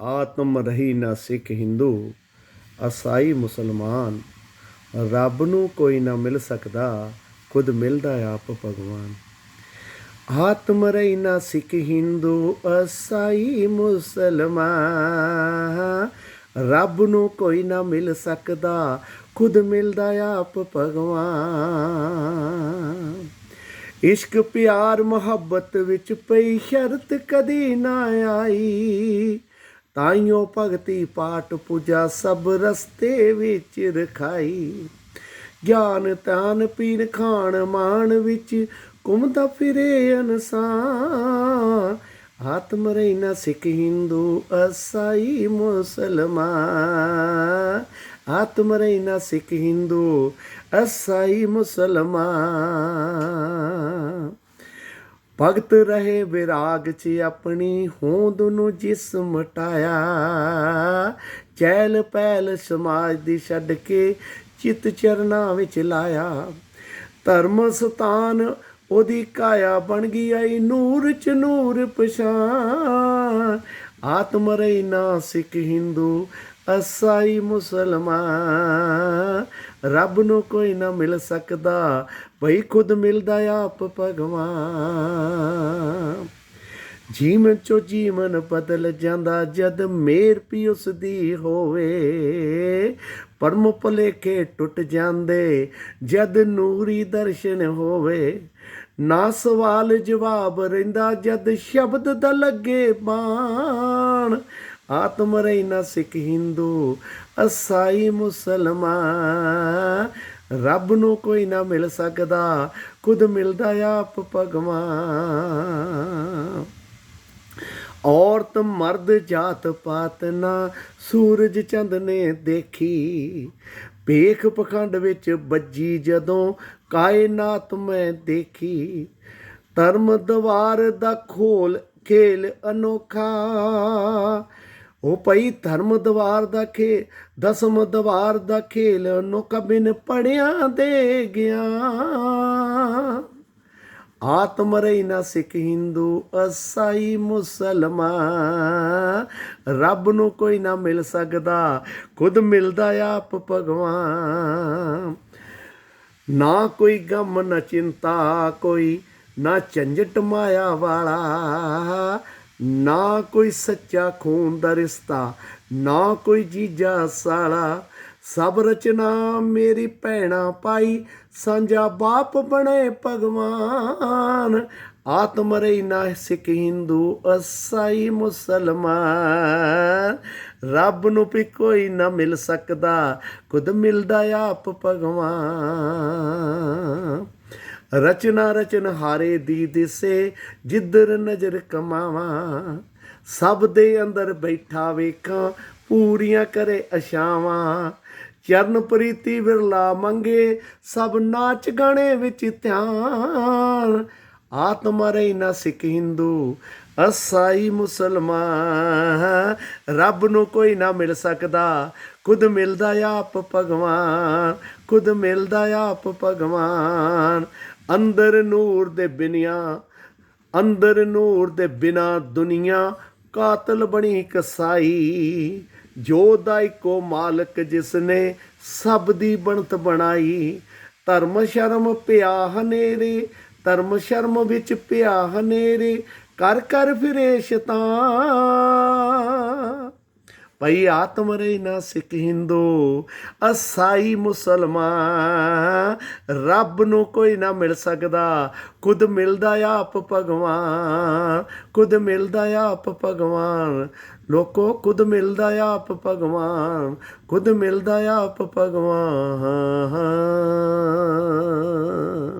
ਆਤਮ ਰਹੀ ਨਾ ਸਿੱਖ ਹਿੰਦੂ, ਅਸਾਈ ਮੁਸਲਮਾਨ, ਰੱਬ ਨੂੰ ਕੋਈ ਨਾ ਮਿਲ ਸਕਦਾ, ਖੁਦ ਮਿਲਦਾ ਆਪ ਭਗਵਾਨ। ਆਤਮ ਰਹੀ ਨਾ ਸਿੱਖ ਹਿੰਦੂ, ਅਸਾਈ ਮੁਸਲਮਾਨ, ਰੱਬ ਨੂੰ ਕੋਈ ਨਾ ਮਿਲ ਸਕਦਾ, ਖੁਦ ਮਿਲਦਾ ਆਪ ਭਗਵਾਨ। ਇਸ਼ਕ, ਪਿਆਰ, ਮੁਹੱਬਤ ਵਿੱਚ ਪਈ ਸ਼ਰਤ ਕਦੀ ਨਾ ਆਈ। ਤਾਈਓ ਭਗਤੀ ਪਾਠ ਪੂਜਾ ਸਭ ਰਸਤੇ ਵਿੱਚ ਰਖਾਈ। ਗਿਆਨ ਤਾਨ ਪੀਰ ਖਾਣ ਮਾਨ ਵਿੱਚ ਘੁੰਮਦਾ ਫਿਰੇ ਇਨਸਾਨ। ਆਤਮ ਰਹਿਣਾ ਸਿੱਖ ਹਿੰਦੂ ਅਸਾਈ ਮੁਸਲਮਾਨ। ਆਤਮ ਰਹਿਣਾ ਸਿੱਖ ਹਿੰਦੂ ਅਸਾਈ ਮੁਸਲਮਾਨ। ਭਗਤ ਰਹੇ ਵਿਰਾਗ 'ਚ ਆਪਣੀ ਹੋਂਦ ਨੂੰ ਜਿਸ ਮਟਾਇਆ, ਚੈਲ ਪਹਿਲ ਸਮਾਜ ਦੀ ਛੱਡ ਕੇ ਚਿਤ ਚਰਨਾ ਵਿੱਚ ਲਾਇਆ। ਧਰਮ ਸਤਾਨ ਉਹਦੀ ਕਾਇਆ ਬਣ ਗਈ ਆਈ ਨੂਰ ਚ ਨੂਰ ਪਛਾਨ ਆਤਮ ਰਹਿਣਾ ਸਿੱਖ ਹਿੰਦੂ ਅਸਾਈ ਮੁਸਲਮਾਨ। ਰੱਬ ਨੂੰ ਕੋਈ ਨਾ ਮਿਲ ਸਕਦਾ, ਭਈ ਖੁਦ ਮਿਲਦਾ ਆਪ ਭਗਵਾਨ। ਜੀਵਨ ਚੋ ਜੀਵਨ ਬਦਲ ਜਾਂਦਾ, ਜਦ ਮੇਰ ਪੀ ਉਸ ਦੀ ਹੋਵੇ। ਪਰਮ ਭਲੇਖੇ ਟੁੱਟ ਜਾਂਦੇ, ਜਦ ਨੂਰੀ ਦਰਸ਼ਨ ਹੋਵੇ। ਨਾ ਸਵਾਲ ਜਵਾਬ ਰਹਿੰਦਾ, ਜਦ ਸ਼ਬਦ ਦਾ ਲੱਗੇ ਬਾਣ ਆਤਮ ਰਹਿਣਾ ਸਿੱਖ ਹਿੰਦੂ, ਅਸਾਈ ਮੁਸਲਮਾਨ। ਰੱਬ ਨੂੰ ਕੋਈ ਨਾ ਮਿਲ ਸਕਦਾ, ਖੁਦ ਮਿਲਦਾ ਆਪ ਭਗਵਾਨ। ਔਰਤ ਮਰਦ ਜਾਤ ਪਾਤ ਨਾ, ਸੂਰਜ ਚੰਦ ਨੇ ਦੇਖੀ। ਭੇਖ ਪਖੰਡ ਵਿੱਚ ਵੱਜੀ ਜਦੋਂ ਕਾਇਨਾਤ ਮੈਂ ਦੇਖੀ। ਧਰਮ ਦਵਾਰ ਦਾ ਖੋਲ ਖੇਲ ਅਨੋਖਾ ਉਹ ਪਈ ਧਰਮ ਦਵਾਰ ਦਾ ਖੇ ਦਸਮ ਦਵਾਰ ਦਾ ਖੇਲ ਅਨੋਖਾ ਬਿਨ ਪੜਿਆ ਦੇ ਗਿਆ। ਆਤਮ ਨਾ ਸਿੱਖ ਹਿੰਦੂ, ਅਸਾਈ ਮੁਸਲਮਾਨ। ਰੱਬ ਨੂੰ ਕੋਈ ਨਾ ਮਿਲ ਸਕਦਾ, ਖੁਦ ਮਿਲਦਾ ਆਪ ਭਗਵਾਨ। ਨਾ ਕੋਈ ਗਮ, ਨਾ ਚਿੰਤਾ, ਕੋਈ ਨਾ ਝੰਜਟ ਮਾਇਆ ਵਾਲਾ। ਨਾ ਕੋਈ ਸੱਚਾ ਖੂਨ ਦਾ ਰਿਸ਼ਤਾ, ਨਾ ਕੋਈ ਜੀਜਾ ਸਾਲਾ। ਸਭ ਰਚਨਾ ਮੇਰੀ ਭੈਣਾ ਪਾਈ, ਸਾਂਝਾ ਬਾਪ ਬਣੇ ਭਗਵਾਨ। ਆਤਮ ਨਾ ਸਿੱਖ ਹਿੰਦੂ, ਅਸਾਈ ਮੁਸਲਮਾਨ। ਰੱਬ ਨੂੰ ਵੀ ਕੋਈ ਨਾ ਮਿਲ ਸਕਦਾ, ਖੁਦ ਮਿਲਦਾ ਆਪ ਭਗਵਾਨ। ਰਚਨਾ ਰਚਨ ਹਾਰੇ ਦੀ ਦਿਸੇ, ਜਿੱਧਰ ਨਜ਼ਰ ਕਮਾਵਾਂ, ਸਭ ਦੇ ਅੰਦਰ ਬੈਠਾ ਵੇਖਾਂ, ਪੂਰੀਆਂ ਕਰੇ ਅਸ਼ਾਵਾਂ ਚਰਨ ਪ੍ਰੀਤੀ ਵਿਰਲਾ ਮੰਗੇ, ਸਭ ਨਾਚ ਗਾਣੇ ਵਿੱਚ ਧਿਆਨ। ਆਤਮ ਰਹੀ ਨਾ ਸਿੱਖ ਹਿੰਦੂ, ਅਸਾਈ ਮੁਸਲਮਾਨ। ਰੱਬ ਨੂੰ ਕੋਈ ਨਾ ਮਿਲ ਸਕਦਾ, ਖੁਦ ਮਿਲਦਾ ਆਪ ਭਗਵਾਨ। ਖੁਦ ਮਿਲਦਾ ਆਪ ਭਗਵਾਨ। ਅੰਦਰ ਨੂਰ ਦੇ ਬਿਨਿਆ, ਅੰਦਰ ਨੂਰ ਦੇ ਬਿਨਾ ਦੁਨੀਆ, ਕਾਤਲ ਬਣੀ ਕਸਾਈ ਜੋ ਦਾ ਇੱਕੋ ਮਾਲਕ ਜਿਸ ਨੇ ਸਭ ਦੀ ਬਣਤ ਬਣਾਈ। ਧਰਮ ਸ਼ਰਮ ਪਿਆ ਹਨੇਰੇ ਧਰਮ ਸ਼ਰਮ ਵਿੱਚ ਪਿਆ ਹਨੇਰੇ ਕਰ ਕਰ ਫਿਰੇ ਸ਼ੈਤਾਨ ਭਈ ਆਤਮ ਰਹਿਣਾ ਸਿੱਖ ਹਿੰਦੂ, ਅਸਾਈ ਮੁਸਲਮਾਨ ਰੱਬ ਨੂੰ ਕੋਈ ਨਾ ਮਿਲ ਸਕਦਾ। ਖੁਦ ਮਿਲਦਾ ਆਪ ਭਗਵਾਨ ਖੁਦ ਮਿਲਦਾ ਆਪ ਭਗਵਾਨ। ਲੋਕੋ ਖੁਦ ਮਿਲਦਾ ਆਪ ਭਗਵਾਨ ਖੁਦ ਮਿਲਦਾ ਆਪ ਭਗਵਾਨ।